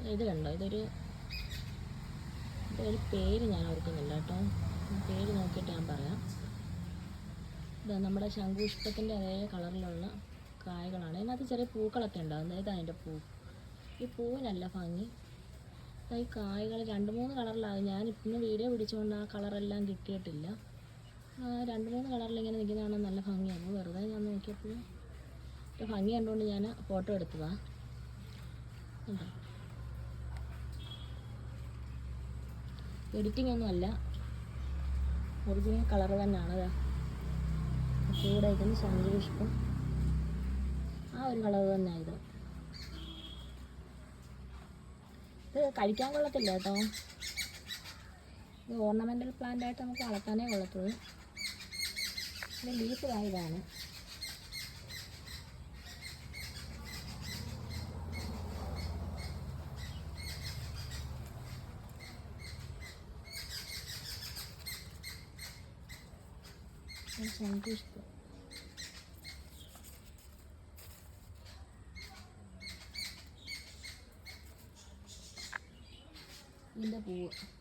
ഇത് കണ്ടോ? ഇതൊരു ഇതൊരു പേര് ഞാൻ ഓർക്കുന്നില്ല കേട്ടോ. പേര് നോക്കിയിട്ട് ഞാൻ പറയാം. ഇത് നമ്മുടെ ശംഖുഷ്പത്തിന്റെ അതേ കളറിലുള്ള കായകളാണ്. ഇതിനകത്ത് ചെറിയ പൂക്കളൊക്കെ ഉണ്ടാകും. ഇതാ അതിന്റെ പൂ. ഈ പൂവിനല്ല ഭംഗി. ഈ കായകൾ രണ്ട് മൂന്ന് കളറിലാകും ഞാൻ ഇന്ന് വീഡിയോ പിടിച്ചുകൊണ്ട് ആ കളറെല്ലാം കിട്ടിയിട്ടില്ല. രണ്ട് മൂന്ന് കളറിൽ ഇങ്ങനെ നിൽക്കുന്നതാണ് നല്ല ഭംഗിയാണ് വെറുതെ ഞാൻ നോക്കിയപ്പോൾ ഭംഗി കണ്ടുകൊണ്ട് ഞാൻ ഫോട്ടോ എടുത്തതാണ് കണ്ടോ? എഡിറ്റിംഗ് ഒന്നും അല്ല. ഒറിജിനൽ കളർ തന്നെയാണ് ദാ. കൂടെ ഇതിന് ശംഖുപുഷ്പം ആ ഒരു കളർ തന്നെയാണ് ഇത്. ഇത് കഴിക്കാൻ കൊള്ളത്തില്ല കേട്ടോ. ഇത് ഓർണമെന്റൽ പ്ലാന്റ് ആയിട്ട് നമുക്ക് വളർത്താനേ കൊള്ളത്തുള്ളൂ. ഇത് ലീഫ് ഇതാണ്. Minta buat?